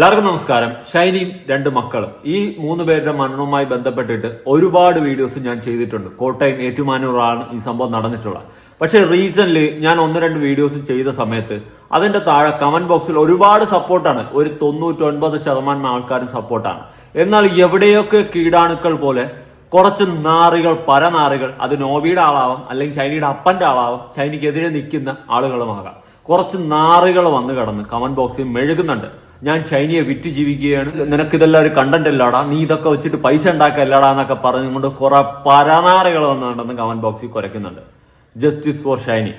എല്ലാവർക്കും നമസ്കാരം. ഷൈനിയും രണ്ട് മക്കളും. ഈ മൂന്ന് പേരുടെ മരണവുമായി ബന്ധപ്പെട്ടിട്ട് ഒരുപാട് വീഡിയോസ് ഞാൻ ചെയ്തിട്ടുണ്ട്. കോട്ടയം ഏറ്റുമാനൂറാണ് ഈ സംഭവം നടന്നിട്ടുള്ളത്. പക്ഷേ റീസെന്റ് ഞാൻ ഒന്ന് രണ്ട് വീഡിയോസ് ചെയ്ത സമയത്ത് അതിന്റെ താഴെ കമന്റ് ബോക്സിൽ ഒരുപാട് സപ്പോർട്ടാണ് ഒരു തൊണ്ണൂറ്റൊൻപത് ശതമാനം ആൾക്കാരും സപ്പോർട്ടാണ് എന്നാൽ എവിടെയൊക്കെ കീടാണുക്കൾ പോലെ കുറച്ച് നാറികൾ പരനാറികൾ അത് നോബിയുടെ ആളാവാം അല്ലെങ്കിൽ ഷൈനിയുടെ അപ്പന്റെ ആളാവാം ഷൈനിക്കെതിരെ നിൽക്കുന്ന ആളുകളുമാകാം. കുറച്ച് നാറികൾ വന്ന് കടന്ന് കമന്റ് ബോക്സിൽ മെഴുകുന്നുണ്ട്. ഞാൻ ചൈനയെ വിറ്റ് ജീവിക്കുകയാണ്. നിനക്ക് ഇതെല്ലാം ഒരു കണ്ടന്റ് അല്ലാടാ. നീ ഇതൊക്കെ വെച്ചിട്ട് പൈസ ഉണ്ടാക്കല്ലാടാ എന്നൊക്കെ പറഞ്ഞുകൊണ്ട് കുറെ പരനാറുകൾ വന്നുകൊണ്ടെന്ന് കമന്റ് ബോക്സിൽ കുരയ്ക്കുന്നുണ്ട് ജസ്റ്റിസ് ഫോർ ഷൈനി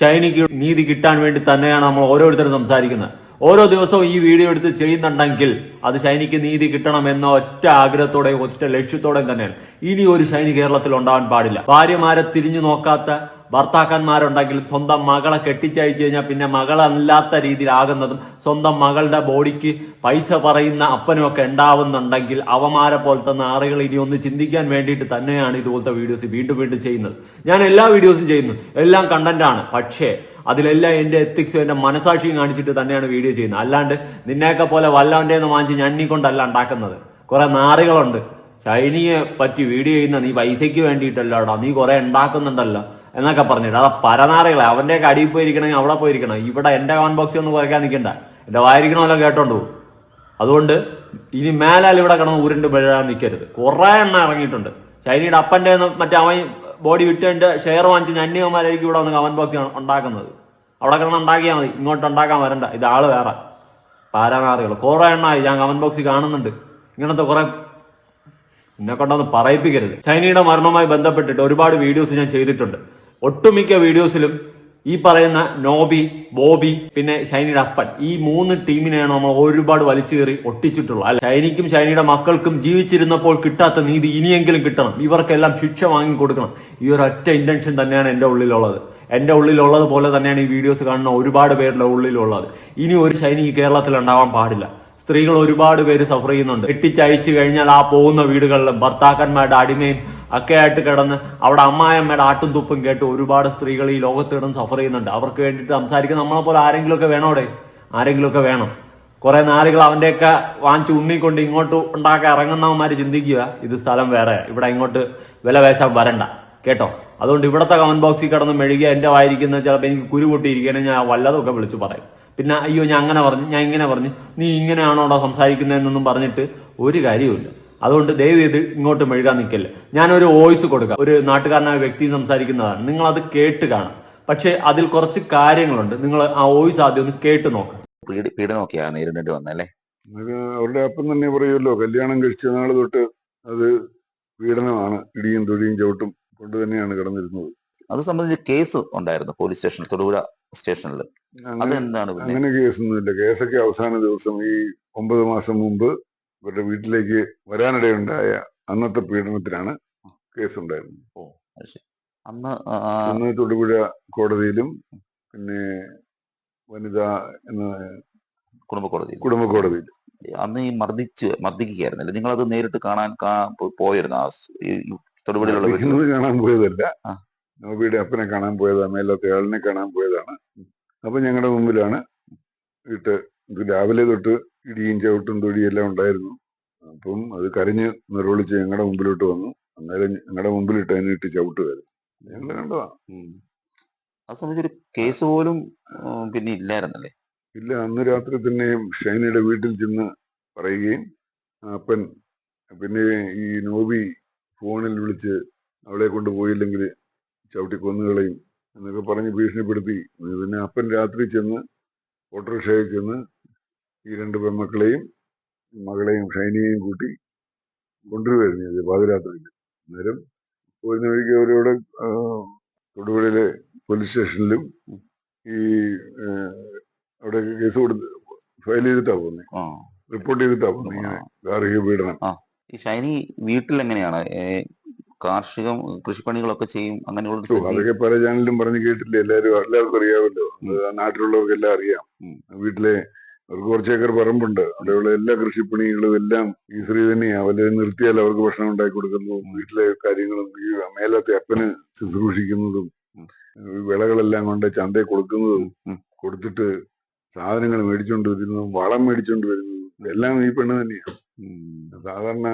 ഷൈനിക്ക് നീതി കിട്ടാൻ വേണ്ടി തന്നെയാണ് നമ്മൾ ഓരോരുത്തരും സംസാരിക്കുന്നത്. ഓരോ ദിവസവും ഈ വീഡിയോ എടുത്ത് ചെയ്യുന്നുണ്ടെങ്കിൽ അത് ഷൈനിക്ക് നീതി കിട്ടണം എന്ന ഒറ്റ ആഗ്രഹത്തോടെയും ഒറ്റ ലക്ഷ്യത്തോടെയും തന്നെയാണ്. ഇനി ഒരു ഷൈനി കേരളത്തിൽ ഉണ്ടാവാൻ പാടില്ല. ഭാര്യമാരെ തിരിഞ്ഞു നോക്കാത്ത ഭർത്താക്കന്മാരുണ്ടെങ്കിലും സ്വന്തം മകളെ കെട്ടിച്ചയച്ചു കഴിഞ്ഞാൽ പിന്നെ മകളല്ലാത്ത രീതിയിലാകുന്നതും സ്വന്തം മകളുടെ ബോഡിക്ക് പൈസ പറയുന്ന അപ്പനുമൊക്കെ ഉണ്ടാവുന്നുണ്ടെങ്കിൽ അവമാരെ പോലത്തെ നാറുകൾ ഇനി ഒന്ന് ചിന്തിക്കാൻ വേണ്ടിയിട്ട് തന്നെയാണ് ഇതുപോലത്തെ വീഡിയോസ് വീണ്ടും വീണ്ടും ചെയ്യുന്നത്. ഞാൻ എല്ലാ വീഡിയോസും ചെയ്യുന്നു. എല്ലാം കണ്ടന്റ് ആണ്. പക്ഷേ അതിലെല്ലാം എന്റെ എത്തിക്സും എന്റെ മനസാക്ഷിയും കാണിച്ചിട്ട് തന്നെയാണ് വീഡിയോ ചെയ്യുന്നത്. അല്ലാണ്ട് നിന്നെയൊക്കെ പോലെ വല്ലാണ്ടെ നിന്ന് വാങ്ങിച്ച് ഞണ്ണിക്കൊണ്ടല്ല ഉണ്ടാക്കുന്നത്. കുറെ നാറുകളുണ്ട്. ഷൈനിയെ പറ്റി വീഡിയോ ചെയ്യുന്ന നീ പൈസയ്ക്ക് വേണ്ടിയിട്ടല്ലോടാ. നീ കുറെ ഉണ്ടാക്കുന്നുണ്ടല്ലോ. എന്നൊക്കെ പറഞ്ഞിട്ട്. അതാ പരനാറികളെ അവന്റെയൊക്കെ അടിയിൽ പോയിരിക്കണമെങ്കിൽ അവിടെ പോയിരിക്കണം. ഇവിടെ എന്റെ കമന്റ് ബോക്സിൽ ഒന്നും കുറയ്ക്കാൻ നിൽക്കണ്ട. എന്റെ വായിരിക്കണമല്ലോ കേട്ടോണ്ട് പോകും. അതുകൊണ്ട് ഇനി മേലാൽ ഇവിടെ കിടന്ന് ഊരിണ്ട് പിഴാൻ നിൽക്കരുത്. കുറെ എണ്ണ ഇറങ്ങിയിട്ടുണ്ട്. ചൈനയുടെ കയ്യിന്ന് മറ്റേ അവൻ ബോഡി വിട്ടുകൊണ്ട് ഷെയർ വാങ്ങിച്ച് നന്യമാരായിരിക്കും ഇവിടെ വന്ന് കമന്റ് ബോക്സ് ഉണ്ടാക്കുന്നത്. അവിടെ കിടന്ന് ഉണ്ടാക്കിയാൽ മതി. ഇങ്ങോട്ട് ഉണ്ടാക്കാൻ വരണ്ട. ഇത് ആൾ വേറെ. പാരാനാറികൾ കുറെ എണ്ണമായി ഞാൻ കമന്റ് ബോക്സിൽ കാണുന്നുണ്ട്. ഇങ്ങനത്തെ കുറെ എന്നെ കൊണ്ടൊന്ന് പറയിപ്പിക്കരുത്. ചൈനയുടെ മരണവുമായി ബന്ധപ്പെട്ടിട്ട് ഒരുപാട് വീഡിയോസ് ഞാൻ ചെയ്തിട്ടുണ്ട്. ഒട്ടുമിക്ക വീഡിയോസിലും ഈ പറയുന്ന നോബി ബോബി പിന്നെ ഷൈനിയുടെ അപ്പൻ ഈ മൂന്ന് ടീമിനെയാണ് നമ്മൾ ഒരുപാട് വലിച്ചു കയറി ഒട്ടിച്ചിട്ടുള്ളത്. അല്ല ഷൈനിക്കും ഷൈനിയുടെ മക്കൾക്കും ജീവിച്ചിരുന്നപ്പോൾ കിട്ടാത്ത നീതി ഇനിയെങ്കിലും കിട്ടണം. ഇവർക്കെല്ലാം ശിക്ഷ വാങ്ങി കൊടുക്കണം. ഈ ഒരു ഒറ്റ ഇന്റൻഷൻ തന്നെയാണ് എന്റെ ഉള്ളിലുള്ളത്. എന്റെ ഉള്ളിലുള്ളത് പോലെ തന്നെയാണ് ഈ വീഡിയോസ് കാണുന്ന ഒരുപാട് പേരുടെ ഉള്ളിലുള്ളത്. ഇനി ഒരു ഷൈനി കേരളത്തിൽ ഉണ്ടാവാൻ പാടില്ല. സ്ത്രീകൾ ഒരുപാട് പേര് സഫർ ചെയ്യുന്നുണ്ട്. കെട്ടിച്ചയച്ചു കഴിഞ്ഞാൽ ആ പോകുന്ന വീടുകളിലും ഭർത്താക്കന്മാരുടെ അടിമയും ഒക്കെ ആയിട്ട് കിടന്ന് അവിടെ അമ്മായമ്മയുടെ ആട്ടും തുപ്പും കേട്ട് ഒരുപാട് സ്ത്രീകൾ ഈ ലോകത്ത് കിടന്ന് സഫർ ചെയ്യുന്നുണ്ട്. അവർക്ക് വേണ്ടിയിട്ട് സംസാരിക്കുന്ന നമ്മളെ പോലെ ആരെങ്കിലുമൊക്കെ വേണോടെ ആരെങ്കിലുമൊക്കെ വേണം. കുറെ നാളുകൾ അവന്റെയൊക്കെ വാങ്ങിച്ച് ഉണ്ണിക്കൊണ്ട് ഇങ്ങോട്ട് ഉണ്ടാക്കാൻ ഇറങ്ങുന്നവന്മാര് ചിന്തിക്കുക ഇത് സ്ഥലം വേറെ ഇവിടെ ഇങ്ങോട്ട് വില വേശാൻ വരണ്ട. കേട്ടോ? അതുകൊണ്ട് ഇവിടത്തെ കമന്റ് ബോക്സിൽ കിടന്ന് മെഴുകിയ എന്റെ വായിരിക്കുന്ന ചിലപ്പോൾ എനിക്ക് കുരു ഞാൻ വല്ലതൊക്കെ വിളിച്ചു പറയും. പിന്നെ അയ്യോ ഞാൻ അങ്ങനെ പറഞ്ഞു ഞാൻ ഇങ്ങനെ പറഞ്ഞു. നീ ഇങ്ങനെയാണോടാ സംസാരിക്കുന്നതെന്നൊന്നും പറഞ്ഞിട്ട് ഒരു കാര്യവുമില്ല. അതുകൊണ്ട് ദയവ് ചെയ്ത് ഇങ്ങോട്ട് മെഴുകാൻ നിൽക്കല്ലേ. ഞാനൊരു വോയിസ് കൊടുക്കാം. ഒരു നാട്ടുകാരനായ വ്യക്തി സംസാരിക്കുന്നതാണ്. നിങ്ങൾ അത് കേട്ട് കാണാം. പക്ഷേ അതിൽ കുറച്ച് കാര്യങ്ങളുണ്ട്. നിങ്ങൾ ആ വോയിസ് ആദ്യം ഒന്ന് കേട്ട് നോക്കാം. പീഡ- നേരിടേണ്ടി വന്നല്ലേ? അവരുടെ അപ്പം തന്നെ പറയുമല്ലോ. കല്യാണം കഴിച്ച നാൾ തൊട്ട് അത് പീഡനമാണ്. ഇടിയും തൊഴിയും ചവിട്ടും കൊണ്ട് തന്നെയാണ് കിടന്നിരുന്നത്. അത് സംബന്ധിച്ച് കേസ് ഉണ്ടായിരുന്നു. പോലീസ് സ്റ്റേഷനിൽ തൊടുപുഴ സ്റ്റേഷനിൽ. അതെന്താണ് അങ്ങനെ കേസൊന്നുമില്ല. കേസൊക്കെ അവസാന ദിവസം ഈ ഒമ്പത് മാസം മുമ്പ് ഇവരുടെ വീട്ടിലേക്ക് വരാനിടയുണ്ടായ അന്നത്തെ പീഡനത്തിനാണ് കേസ് ഉണ്ടായിരുന്നത് അന്ന് അന്ന് തൊടുപുഴ കോടതിയിലും പിന്നെ വനിതാ എന്ന കുടുംബ കോടതി കുടുംബ കോടതിയിൽ അന്ന് ഈ മർദ്ദിച്ച് മർദ്ദിക്കുകയായിരുന്നല്ലേ? അത് നേരിട്ട് കാണാൻ പോയിരുന്നു ആ തൊടുപുഴയിലുള്ള കാണാൻ പോയതല്ല. നോബിയുടെ അപ്പനെ കാണാൻ പോയതാണ് മേലാത്ത ആളിനെ കാണാൻ പോയതാണ്. അപ്പൊ ഞങ്ങളുടെ മുമ്പിലാണ് ഇട്ട് ഇത് രാവിലെ തൊട്ട് ഇടിയും ചവിട്ടും തൊടിയും എല്ലാം ഉണ്ടായിരുന്നു. അപ്പം അത് കരഞ്ഞ് നിറവിളിച്ച് ഞങ്ങളുടെ മുമ്പിലോട്ട് വന്നു. അന്നേരം ഞങ്ങളുടെ മുമ്പിലിട്ട് അതിനെ ഇട്ട് ചവിട്ടുമായിരുന്നു ഞങ്ങൾ കണ്ടതാ. ആ സമയത്ത് ഒരു കേസ് പോലും ഉം, പിന്നെ ഇല്ലായിരുന്നല്ലേ? ഇല്ല അന്ന് രാത്രി തന്നെ ഷൈനയുടെ വീട്ടിൽ ചെന്ന് പറയുകയും ആ അപ്പൻ പിന്നെ ഈ നോബി ഫോണിൽ വിളിച്ച് അവളെ കൊണ്ട് പോയില്ലെങ്കിൽ ചവിട്ടി കൊന്നുകളയും. എന്നൊക്കെ പറഞ്ഞ് ഭീഷണിപ്പെടുത്തി. പിന്നെ അപ്പൻ രാത്രി ചെന്ന് ഓട്ടോറിക്ഷയിൽ ചെന്ന് ഈ രണ്ട് പെൺമക്കളെയും മകളെയും ഷൈനിയെയും കൂട്ടി കൊണ്ടുവരുമായിരുന്നു ഇത് പാതിരാത്രിയിൽ അന്നേരം പോയിരുന്ന വഴിക്ക് അവരോട് തൊടുപുഴയിലെ പോലീസ് സ്റ്റേഷനിലും ഈ അവിടെ കേസ് കൊടുത്ത് ഫയൽ ചെയ്തിട്ടാ പോകുന്നത് റിപ്പോർട്ട് ചെയ്തിട്ടാ പോകുന്നത് ഇങ്ങനെ ഗാർഹിക പീഡനം. ഈ ഷൈനി വീട്ടിൽ എങ്ങനെയാണ് കാർഷികം കൃഷിപ്പണികളൊക്കെ ചെയ്യും അങ്ങനെയുള്ള അതൊക്കെ പല ചാനലിലും പറഞ്ഞു കേട്ടില്ലേ എല്ലാവരും എല്ലാവർക്കും അറിയാമല്ലോ. നാട്ടിലുള്ളവർക്കെല്ലാം നാട്ടിലുള്ളവർക്ക് എല്ലാം അറിയാം. വീട്ടിലെ അവർക്ക് കുറച്ച് ഏക്കർ പറമ്പുണ്ട്. അവിടെയുള്ള എല്ലാ കൃഷിപ്പണികളും എല്ലാം ഈ സ്ത്രീ തന്നെയാ. അവരെ നിർത്തിയാൽ അവർക്ക് ഭക്ഷണം ഉണ്ടാക്കി കൊടുക്കുന്നതും വീട്ടിലെ കാര്യങ്ങളും ഈ മേലത്തെ അപ്പന് ശുശ്രൂഷിക്കുന്നതും വിളകളെല്ലാം കൊണ്ട് ചന്തയിൽ കൊടുക്കുന്നതും കൊടുത്തിട്ട് സാധനങ്ങൾ മേടിച്ചുകൊണ്ട് വരുന്നതും വളം മേടിച്ചുകൊണ്ട് വരുന്നതും എല്ലാം ഈ പെണ്ണ് തന്നെയാണ് സാധാരണ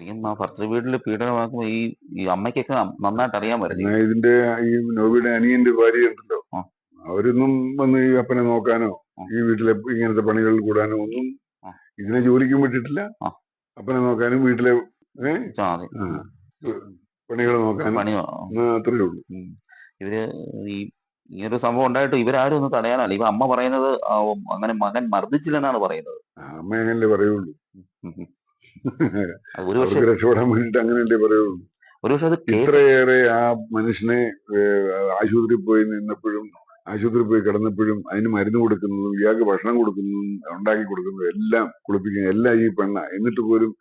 ശരിക്കും ഭർത്തൃ വീട്ടിൽ പീഡനമാക്കുമ്പോ ഈ ഈ അമ്മയ്ക്കൊക്കെ നന്നായിട്ട് അറിയാൻ പറ്റും. എന്നാ ഇതിന്റെ ഈ നോബിയുടെ അനിയന്റെ ഭാര്യ ഉണ്ടല്ലോ. അവരൊന്നും വന്ന് ഈ അപ്പനെ നോക്കാനോ ഈ വീട്ടിലെ ഇങ്ങനത്തെ പണികളിൽ കൂടാനോ ഒന്നും ഇതിനെ ജോലിക്കും വിട്ടിട്ടില്ല. അപ്പനെ നോക്കാനും വീട്ടിലെ പണികൾ നോക്കാനും അത്രയേ അത്രേ ഉള്ളൂ. ഇവർ ഈ ഇങ്ങനൊരു ഒരു സംഭവം ഉണ്ടായിട്ട് ഇവരാരും ഒന്ന് തടയാനല്ല. ഇവ അമ്മ പറയുന്നത് അങ്ങനെ മകൻ മർദ്ദിച്ചില്ലെന്നാണ് പറയുന്നത്. അമ്മ അങ്ങനല്ലേ പറയുള്ളൂ. അവർക്ക് രക്ഷപ്പെടാൻ വേണ്ടിട്ട് അങ്ങനെയല്ലേ പറയുള്ളൂ ഇത്രയേറെ ആ മനുഷ്യനെ ആശുപത്രി ആശുപത്രിയിൽ പോയി നിന്നപ്പോഴും ആശുപത്രിയിൽ പോയി കിടന്നപ്പോഴും അതിന് മരുന്ന് കൊടുക്കുന്നതും ഇയാൾക്ക് ഭക്ഷണം കൊടുക്കുന്നതും ഉണ്ടാക്കി കൊടുക്കുന്നതും എല്ലാം കുളിപ്പിക്കുന്ന എല്ലാം ഈ പെണ്ണ. എന്നിട്ട് പോലും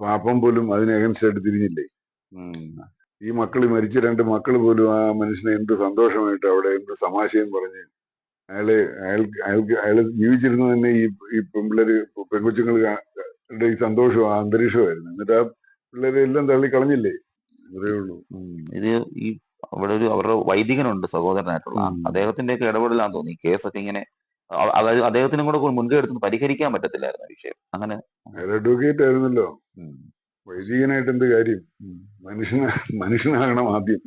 പാപ്പം പോലും അതിനെ അഗൻസ്റ്റ് ആയിട്ട് തിരിഞ്ഞില്ലേ? ഈ മക്കൾ മരിച്ച രണ്ട് മക്കൾ പോലും ആ മനുഷ്യനെ എന്ത് സന്തോഷമായിട്ട് അവിടെ എന്ത് സമാശയം പറഞ്ഞ് അയാൾ അയാൾക്ക് അയാൾക്ക് അയാൾ ജീവിച്ചിരുന്ന തന്നെ ഈ ഈ പെൺപിള്ളേര് പെൺകൊച്ചുങ്ങളുടെ ഈ സന്തോഷവും ആ അന്തരീക്ഷമായിരുന്നു എന്നിട്ട് ആ പിള്ളേരെ എല്ലാം തള്ളിക്കളഞ്ഞില്ലേ അത്രേ അതേ ഉള്ളൂ ഇത് ഈ അവിടെ ഒരു അവരുടെ വൈദികനുണ്ട് സഹോദരനായിട്ടുള്ള. അദ്ദേഹത്തിന്റെ ഒക്കെ ഇടപെടലാന്ന് തോന്നി. കേസൊക്കെ ഇങ്ങനെ അതായത് അദ്ദേഹത്തിനും കൂടെ മുൻകൈ എടുത്ത് പരിഹരിക്കാൻ പറ്റത്തില്ലായിരുന്നു വിഷയം. അങ്ങനെ അഡ്വക്കേറ്റ് ആയിരുന്നല്ലോ. വൈദികനായിട്ട് എന്ത് കാര്യം. മനുഷ്യന മനുഷ്യനാകണം ആദ്യം.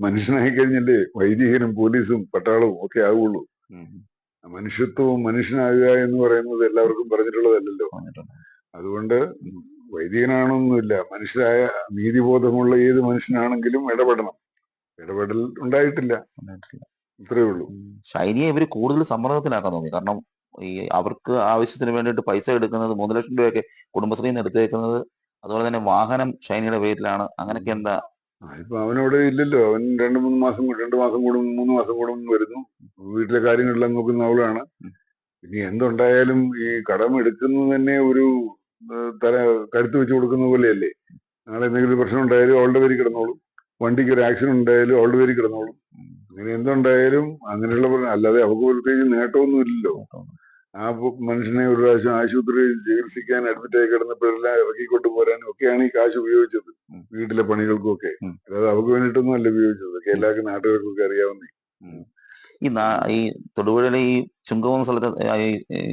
മനുഷ്യനായി കഴിഞ്ഞല്ലേ വൈദികനും പോലീസും പട്ടാളവും ഒക്കെ ആവുള്ളൂ. മനുഷ്യത്വവും മനുഷ്യനാകുക എന്ന് പറയുന്നത് എല്ലാവർക്കും പറഞ്ഞിട്ടുള്ളതല്ലല്ലോ. അതുകൊണ്ട് വൈദികനാണെന്നൊന്നുമില്ല മനുഷ്യരായ നീതിബോധമുള്ള ഏത് മനുഷ്യനാണെങ്കിലും ഇടപെടണം. ഇടപെടൽ ഉണ്ടായിട്ടില്ല. ഇത്രയേ ഉള്ളൂ. ശൈലിയെ ഷൈനിയെ ഇവർ കൂടുതൽ സമ്മർദ്ദത്തിലാക്കാൻ തോന്നി. കാരണം ഈ അവർക്ക് ആവശ്യത്തിന് വേണ്ടിട്ട് പൈസ എടുക്കുന്നത് മൂന്ന് ലക്ഷം രൂപയൊക്കെ കുടുംബശ്രീയിൽ നിന്ന് എടുത്തേക്കുന്നത് അതുപോലെ തന്നെ വാഹനം ശൈനിയുടെ പേരിലാണ്. അങ്ങനെയൊക്കെ എന്താ? ഇപ്പൊ അവനവിടെ ഇല്ലല്ലോ. അവൻ രണ്ട് മൂന്ന് മാസം രണ്ടു മാസം കൂടും മൂന്ന് മാസം കൂടും വരുന്നു. വീട്ടിലെ കാര്യങ്ങളെല്ലാം നോക്കുന്ന അവളാണ്. ഇനി എന്തുണ്ടായാലും ഈ കടം എടുക്കുന്നത് തന്നെ ഒരു തല കരുത്ത് വെച്ച് കൊടുക്കുന്ന പോലെയല്ലേ? നാളെ എന്തെങ്കിലും പ്രശ്നം ഉണ്ടായാലും അവളുടെ പേര് കിടന്നോളും. വണ്ടിക്ക് ഒരു ആക്സിഡന്റ് ഉണ്ടായാലും അവളുടെ പേര് കിടന്നോളും. അങ്ങനെ എന്തുണ്ടായാലും അങ്ങനെയുള്ള പ്രശ്നം അല്ലാതെ അവൾക്ക് പ്രത്യേകിച്ച് നേട്ടമൊന്നും ഇല്ലല്ലോ. ആ മനുഷ്യനെ ഒരു പ്രാവശ്യം ആശുപത്രിയിൽ ചികിത്സിക്കാൻ അഡ്മിറ്റ് ആയി കിടന്നപ്പോഴെല്ലാം ഇറക്കിക്കൊണ്ട് പോരാനും ഒക്കെയാണ് ഈ കാശ് ഉപയോഗിച്ചത്. വീട്ടിലെ പണികൾക്കും ഒക്കെ. അല്ലാതെ അവർക്ക് വേണ്ടിയിട്ടൊന്നും അല്ല ഉപയോഗിച്ചത്. ഒക്കെ എല്ലാവർക്കും നാട്ടുകാർക്കൊക്കെ അറിയാവുന്ന. ഈ നാ- ഈ തൊടുപുഴയിലെ ഈ ചുങ്കവം സ്ഥലത്ത് ഈ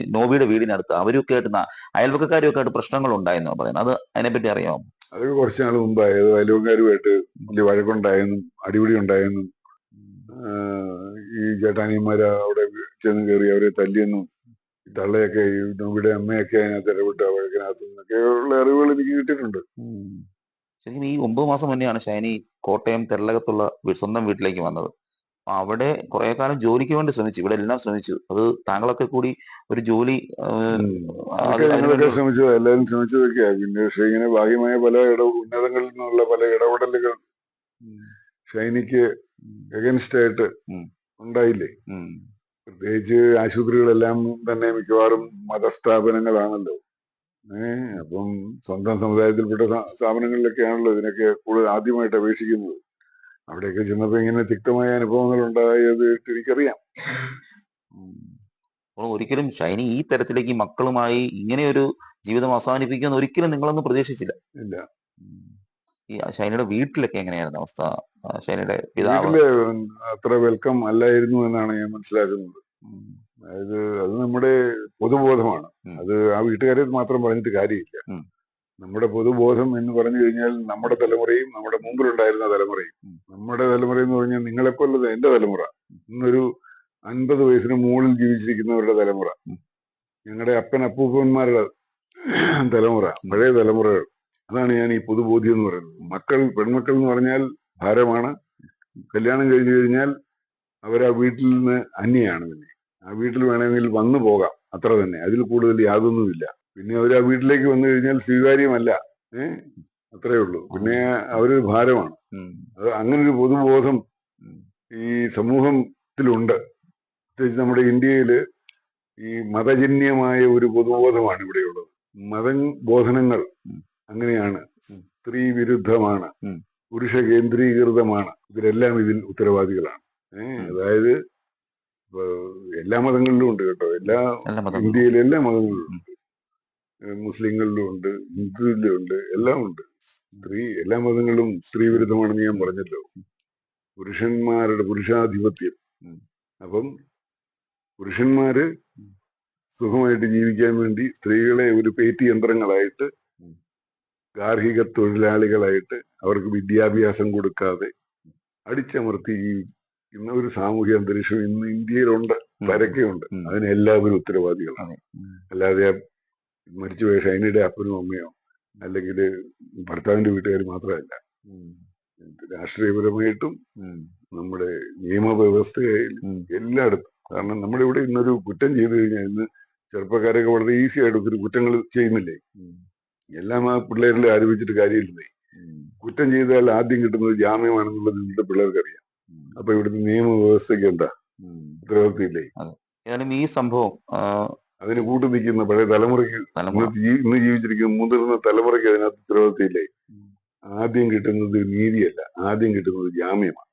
നോബിയുടെ വീടിനടുത്ത് അവരൊക്കെ ആയിട്ട് അയൽവക്കക്കാരുമൊക്കെ ആയിട്ട് പ്രശ്നങ്ങൾ ഉണ്ടായെന്നാ പറയുന്നത്. അത് അതിനെപ്പറ്റി അറിയാമോ? അതൊക്കെ കുറച്ച് നാൾ മുമ്പായത് അയൽവക്കാരുമായിട്ട് വലിയ വഴക്കുണ്ടായെന്നും അടിപിടി ഉണ്ടായെന്നും ഈ ചേട്ടാനിമാര് അവിടെ ചെന്ന് കയറി അവരെ തല്ലിയെന്നും തള്ളയൊക്കെ ഈ നോബിയുടെ അമ്മയൊക്കെ അതിനകത്ത് ഇടപെട്ട വഴക്കിനകത്ത് നിന്നൊക്കെ ഉള്ള അറിവുകൾ എനിക്ക് കിട്ടിയിട്ടുണ്ട്. ശരിക്കും ഈ ഒമ്പത് മാസം മുന്നെയാണ് ഷൈനി കോട്ടയം തെരലകത്തുള്ള സ്വന്തം വീട്ടിലേക്ക് വന്നത്. അവിടെ കുറെ കാലം ജോലിക്ക് വേണ്ടി ശ്രമിച്ചു. ഇവിടെ എല്ലാം ശ്രമിച്ചു. അത് താങ്കളൊക്കെ കൂടി ഒരു ജോലി ശ്രമിച്ചത്. എല്ലാവരും ശ്രമിച്ചതൊക്കെയാ. പിന്നെ പക്ഷെ ഇങ്ങനെ ഭാഗ്യമായ പല ഇട ഉന്നതങ്ങളിൽ നിന്നുള്ള പല ഇടപെടലുകൾ ഷൈനിക്ക് എഗൻസ്റ്റ് ആയിട്ട്. ഉണ്ടായില്ലേ. പ്രത്യേകിച്ച് ആശുപത്രികളെല്ലാം തന്നെ മിക്കവാറും മതസ്ഥാപനങ്ങളാണല്ലോ. ഏഹ് അപ്പം സ്വന്തം സമുദായത്തിൽപ്പെട്ട സ്ഥാ- സ്ഥാപനങ്ങളിലൊക്കെയാണല്ലോ ഇതിനൊക്കെ കൂടുതൽ ആദ്യമായിട്ട് അപേക്ഷിക്കുന്നത്. അവിടെയൊക്കെ ചെന്നപ്പോ ഇങ്ങനെ തിക്തമായ അനുഭവങ്ങൾ ഉണ്ടായത് എനിക്കറിയാം. ഒരിക്കലും ഷൈനി ഈ തരത്തിലേക്ക് മക്കളുമായി ഇങ്ങനെ ഒരു ജീവിതം അവസാനിപ്പിക്കുമെന്ന് ഒരിക്കലും നിങ്ങളൊന്നും പ്രതീക്ഷിച്ചില്ല. ഇല്ല. ഈ ഷൈനിയുടെ വീട്ടിലൊക്കെ എങ്ങനെയായിരുന്നു അവസ്ഥ? ഷൈനയുടെ പിതാവ്. അത്ര വെൽക്കം അല്ലായിരുന്നു എന്നാണ് ഞാൻ മനസ്സിലാക്കുന്നത്. അതായത് അത് നമ്മുടെ പൊതുബോധമാണ്. അത് ആ വീട്ടുകാരെ മാത്രം പറഞ്ഞിട്ട് കാര്യമില്ല. നമ്മുടെ പൊതുബോധം എന്ന് പറഞ്ഞു കഴിഞ്ഞാൽ നമ്മുടെ തലമുറയും നമ്മുടെ മുമ്പിലുണ്ടായിരുന്ന തലമുറയും. നമ്മുടെ തലമുറ എന്ന് പറഞ്ഞാൽ നിങ്ങളെപ്പോലത് എന്റെ തലമുറ. ഇന്നൊരു അൻപത് വയസ്സിന് മുകളിൽ ജീവിച്ചിരിക്കുന്നവരുടെ തലമുറ. ഞങ്ങളുടെ അപ്പൻ അപ്പൂപ്പന്മാരുടെ തലമുറ പഴയ തലമുറകൾ. അതാണ് ഞാൻ ഈ പൊതുബോധ്യം എന്ന് പറയുന്നത്. മക്കൾ പെൺമക്കൾ എന്ന് പറഞ്ഞാൽ ഭാരമാണ്. കല്യാണം കഴിഞ്ഞു കഴിഞ്ഞാൽ അവർ ആ വീട്ടിൽ നിന്ന് അന്യയാണ് പിന്നെ. ആ വീട്ടിൽ വേണമെങ്കിൽ വന്നു പോകാം. അത്ര തന്നെ. അതിൽ കൂടുതൽ യാതൊന്നുമില്ല. പിന്നെ അവർ ആ വീട്ടിലേക്ക് വന്നു കഴിഞ്ഞാൽ സ്വീകാര്യമല്ല. ഏഹ് അത്രേ ഉള്ളൂ. പിന്നെ അവരൊരു ഭാരമാണ്. അത് അങ്ങനെ ഒരു പൊതുബോധം ഈ സമൂഹത്തിലുണ്ട്. പ്രത്യേകിച്ച് നമ്മുടെ ഇന്ത്യയിൽ ഈ മതജന്യമായ ഒരു പൊതുബോധമാണ് ഇവിടെയുള്ളത്. മത ബോധനങ്ങൾ അങ്ങനെയാണ്. സ്ത്രീ വിരുദ്ധമാണ്. പുരുഷ കേന്ദ്രീകൃതമാണ്. ഇവരെല്ലാം ഇതിൽ ഉത്തരവാദികളാണ്. ഏഹ് അതായത് എല്ലാ മതങ്ങളിലും ഉണ്ട് കേട്ടോ. എല്ലാ എല്ലാ ഇന്ത്യയിലെ എല്ലാ മതങ്ങളിലും ഉണ്ട്. മുസ്ലിങ്ങളിലും ഉണ്ട് ഹിന്ദുവിലും ഉണ്ട് എല്ലാം ഉണ്ട്. സ്ത്രീ എല്ലാ മതങ്ങളും സ്ത്രീ വിരുദ്ധമാണെന്ന് ഞാൻ പറഞ്ഞല്ലോ. പുരുഷന്മാരുടെ പുരുഷാധിപത്യം. അപ്പം പുരുഷന്മാര് സുഖമായിട്ട് ജീവിക്കാൻ വേണ്ടി സ്ത്രീകളെ ഒരു പേറ്റി യന്ത്രങ്ങളായിട്ട് ഗാർഹിക തൊഴിലാളികളായിട്ട് അവർക്ക് വിദ്യാഭ്യാസം കൊടുക്കാതെ അടിച്ചമർത്തി ജീവിക്കുന്ന ഒരു സാമൂഹ്യ അന്തരീക്ഷം ഇന്ന് ഇന്ത്യയിലുണ്ട് പരക്കെയുണ്ട് ഉം. അതിന് എല്ലാവരും ഉത്തരവാദികളാണ്. അല്ലാതെ മരിച്ചുപോയ ഷൈനയുടെ അപ്പനും അമ്മയോ അല്ലെങ്കിൽ ഭർത്താവിന്റെ വീട്ടുകാർ മാത്രമല്ല. രാഷ്ട്രീയപരമായിട്ടും നമ്മുടെ നിയമവ്യവസ്ഥയിൽ ഉം. എല്ലായിടത്തും കാരണം നമ്മുടെ ഇവിടെ ഇന്നൊരു കുറ്റം ചെയ്തു കഴിഞ്ഞാൽ ഇന്ന് ചെറുപ്പക്കാരൊക്കെ വളരെ ഈസി ആയിട്ട് ഒത്തിരി കുറ്റങ്ങൾ ചെയ്യുന്നില്ലേ? എല്ലാം ആ പിള്ളേരിൽ ആരോപിച്ചിട്ട് കാര്യമില്ലേ? കുറ്റം ചെയ്താൽ ആദ്യം കിട്ടുന്നത് ജാമ്യമാണെന്നുള്ളത് ഇവിടുത്തെ പിള്ളേർക്ക് അറിയാം. അപ്പൊ ഇവിടുത്തെ നിയമവ്യവസ്ഥയ്ക്ക് എന്താ. ഉത്തരവാദിത്തമില്ലേ ഏതായാലും ഈ സംഭവം അതിന് കൂട്ടു നിൽക്കുന്ന പഴയ തലമുറയ്ക്ക് തലമുറ. ഇന്ന് ജീവിച്ചിരിക്കുന്ന മുതിർന്ന തലമുറയ്ക്ക് അതിനകത്ത് ഉത്തരവാദിത്തമില്ലേ. ആദ്യം കിട്ടുന്നത് നീതിയല്ല. ആദ്യം കിട്ടുന്നത് ജാമ്യമാണ്.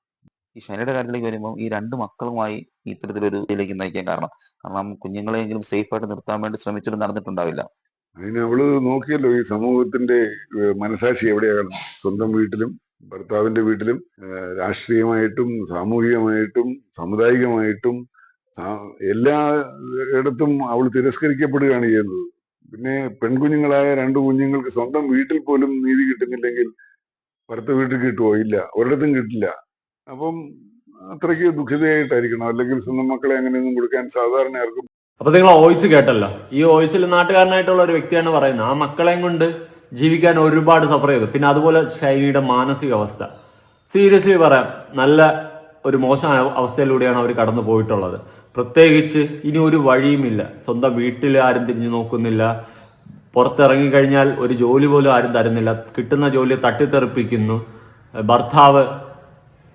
ഈ ശനിയുടെ കാര്യത്തിലേക്ക് വരുമ്പോൾ ഈ രണ്ട് മക്കളുമായി ഇത്തരത്തിലൊരു ഇതിലേക്ക് നയിക്കാൻ കാരണം. കാരണം കുഞ്ഞുങ്ങളെങ്കിലും സേഫ് ആയിട്ട് നിർത്താൻ വേണ്ടി ശ്രമിച്ചിട്ട് നടന്നിട്ടുണ്ടാവില്ല. അതിന് അവൾ നോക്കിയല്ലോ ഈ സമൂഹത്തിന്റെ മനസാക്ഷി എവിടെയാണ്? സ്വന്തം വീട്ടിലും ഭർത്താവിന്റെ വീട്ടിലും രാഷ്ട്രീയമായിട്ടും സാമൂഹികമായിട്ടും സാമുദായികമായിട്ടും സാ- എല്ലാ ഇടത്തും അവൾ തിരസ്കരിക്കപ്പെടുകയാണ് ചെയ്യുന്നത്. പിന്നെ പെൺകുഞ്ഞുങ്ങളായ രണ്ട് കുഞ്ഞുങ്ങൾക്ക് സ്വന്തം വീട്ടിൽ പോലും നീതി കിട്ടുന്നില്ലെങ്കിൽ ഭർത്ത വീട്ടിൽ കിട്ടുമോ ഇല്ല. ഒരിടത്തും കിട്ടില്ല. അപ്പം അത്രയ്ക്ക് ദുഃഖിതയായിട്ടായിരിക്കണം. അല്ലെങ്കിൽ സ്വന്തം മക്കളെ അങ്ങനെയൊന്നും കൊടുക്കാൻ സാധാരണ ആർക്കും അപ്പൊ നിങ്ങൾ വോയിസ് കേട്ടല്ലോ. ഈ വോയിസിൽ നാട്ടുകാരനായിട്ടുള്ള ഒരു വ്യക്തിയാണ് പറയുന്നത്. ആ മക്കളെയും കൊണ്ട് ജീവിക്കാൻ ഒരുപാട് സഫർ ചെയ്തു. പിന്നെ അതുപോലെ ശൈലിയുടെ മാനസിക അവസ്ഥ. സീരിയസ്ലി പറയാം. നല്ല ഒരു മോശം അവസ്ഥയിലൂടെയാണ് അവർ കടന്നു പോയിട്ടുള്ളത് പ്രത്യേകിച്ച് ഇനി ഒരു വഴിയുമില്ല. സ്വന്തം വീട്ടിൽ ആരും തിരിഞ്ഞു നോക്കുന്നില്ല. പുറത്തിറങ്ങിക്കഴിഞ്ഞാൽ ഒരു ജോലി പോലും ആരും തരുന്നില്ല. കിട്ടുന്ന ജോലി തട്ടിത്തെറിപ്പിക്കുന്നു. ഭർത്താവ്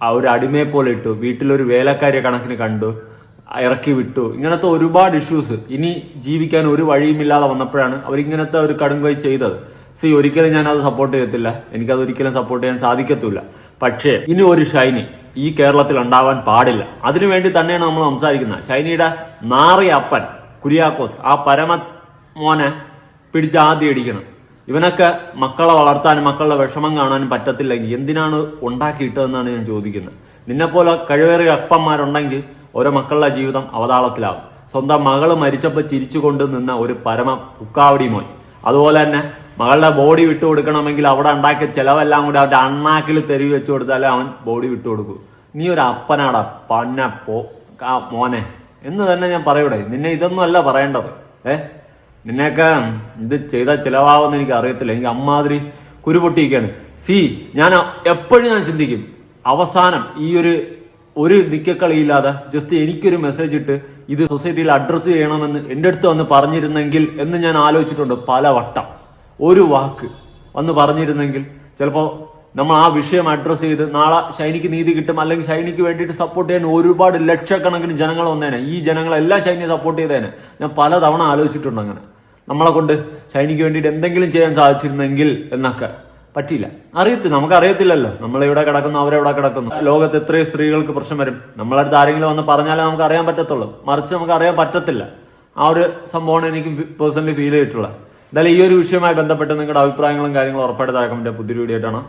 ഒരു അടിമയെ പോലെ ഇട്ടു. വീട്ടിലൊരു വേലക്കാരിയെ കണക്കിന് കണ്ടു. ഇറക്കി വിട്ടു. ഇങ്ങനത്തെ ഒരുപാട് ഇഷ്യൂസ് ഇനി ജീവിക്കാൻ ഒരു വഴിയുമില്ലാതെ വന്നപ്പോഴാണ് അവരിങ്ങനത്തെ ഒരു കടുംകൈ ചെയ്തത്. സി ഒരിക്കലും ഞാൻ അത് സപ്പോർട്ട് ചെയ്യത്തില്ല. എനിക്കത് ഒരിക്കലും സപ്പോർട്ട് ചെയ്യാൻ സാധിക്കത്തില്ല. പക്ഷേ ഇനി ഒരു ഷൈനി. ഈ കേരളത്തിൽ ഉണ്ടാവാൻ പാടില്ല. അതിനുവേണ്ടി തന്നെയാണ് നമ്മൾ സംസാരിക്കുന്നത്. ഷൈനിയുടെ നാറിയ അപ്പൻ കുര്യാക്കോസ് ആ പരമ മോനെ പിടിച്ച് ആദ്യം ഇടിക്കണം. ഇവനൊക്കെ മക്കളെ വളർത്താനും മക്കളുടെ വിഷമം കാണാനും പറ്റത്തില്ലെങ്കിൽ എന്തിനാണ് ഉണ്ടാക്കിയിട്ടതെന്നാണ് ഞാൻ ചോദിക്കുന്നത്. നിന്നെപ്പോലെ കഴിവേറിയ അപ്പന്മാരുണ്ടെങ്കിൽ ഓരോ മക്കളുടെ ജീവിതം അവതാളത്തിലാവും. സ്വന്തം മകൾ മരിച്ചപ്പോൾ ചിരിച്ചുകൊണ്ട് നിന്ന ഒരു പരമ പുക്കാവടി മോൻ. അതുപോലെ തന്നെ മകളുടെ ബോഡി വിട്ടു കൊടുക്കണമെങ്കിൽ അവിടെ ഉണ്ടാക്കിയ ചിലവെല്ലാം കൂടി അവരുടെ അണ്ണാക്കിൽ തെരുവ് വെച്ചു കൊടുത്താലേ അവൻ ബോഡി വിട്ടു കൊടുക്കൂ. നീ ഒരു അപ്പനാട പന്നപ്പോ മോനെ. എന്ന് തന്നെ ഞാൻ പറയൂടെ നിന്നെ ഇതൊന്നും അല്ല പറയേണ്ടത്. ഏ? നിന്നെയൊക്കെ ഇത് ചെയ്ത ചിലവാകുമെന്ന് എനിക്ക് അറിയത്തില്ല. എനിക്ക് അമ്മാതിരി കുരുപൊട്ടിയിരിക്കുകയാണ്. സി ഞാൻ എപ്പോഴും ഞാൻ ചിന്തിക്കും അവസാനം ഈ ഒരു ഒരു നിക്കക്കളിയില്ലാതെ ജസ്റ്റ് എനിക്കൊരു മെസ്സേജ് ഇട്ട് ഇത് സൊസൈറ്റിയിൽ അഡ്രസ്സ് ചെയ്യണമെന്ന് എന്റെ അടുത്ത് വന്ന് പറഞ്ഞിരുന്നെങ്കിൽ എന്ന് ഞാൻ ആലോചിച്ചിട്ടുണ്ട് പല വട്ടം ഒരു വാക്ക് വന്ന് പറഞ്ഞിരുന്നെങ്കിൽ ചിലപ്പോൾ നമ്മൾ ആ വിഷയം അഡ്രസ്സ് ചെയ്ത് നാളെ ഷൈനിക്ക് നീതി കിട്ടും അല്ലെങ്കിൽ ഷൈനിക്ക് വേണ്ടിയിട്ട് സപ്പോർട്ട് ചെയ്യാൻ ഒരുപാട് ലക്ഷക്കണക്കിന് ജനങ്ങൾ വന്നേനെ. ഈ ജനങ്ങളെല്ലാം ഷൈനിയെ സപ്പോർട്ട് ചെയ്തേനെ. ഞാൻ പലതവണ ആലോചിച്ചിട്ടുണ്ട് അങ്ങനെ. നമ്മളെ കൊണ്ട് ഷൈനിക്ക് വേണ്ടിയിട്ട് എന്തെങ്കിലും ചെയ്യാൻ സാധിച്ചിരുന്നെങ്കിൽ എന്നൊക്കെ. പറ്റിയില്ല. അറിയത്തില്ല നമുക്ക് അറിയത്തില്ലല്ലോ നമ്മൾ ഇവിടെ കിടക്കുന്നു അവരെവിടെ കിടക്കുന്നു. ലോകത്ത് എത്രയും സ്ത്രീകൾക്ക് പ്രശ്നം വരും. നമ്മളടുത്ത് ആരെങ്കിലും വന്ന് പറഞ്ഞാലേ നമുക്ക് അറിയാൻ പറ്റത്തുള്ളൂ. മറിച്ച് നമുക്ക് അറിയാൻ പറ്റത്തില്ല. ആ ഒരു സംഭവമാണ് എനിക്ക് പേഴ്സണലി ഫീൽ ചെയ്തിട്ടുള്ളത്. എന്തായാലും ഈ ഒരു വിഷയവുമായി ബന്ധപ്പെട്ട് നിങ്ങളുടെ അഭിപ്രായങ്ങളും കാര്യങ്ങളും ഉറപ്പായിട്ട് താഴെ പുതിയ പുതിയൊരു വീഡിയോ ആയിട്ടാണ്.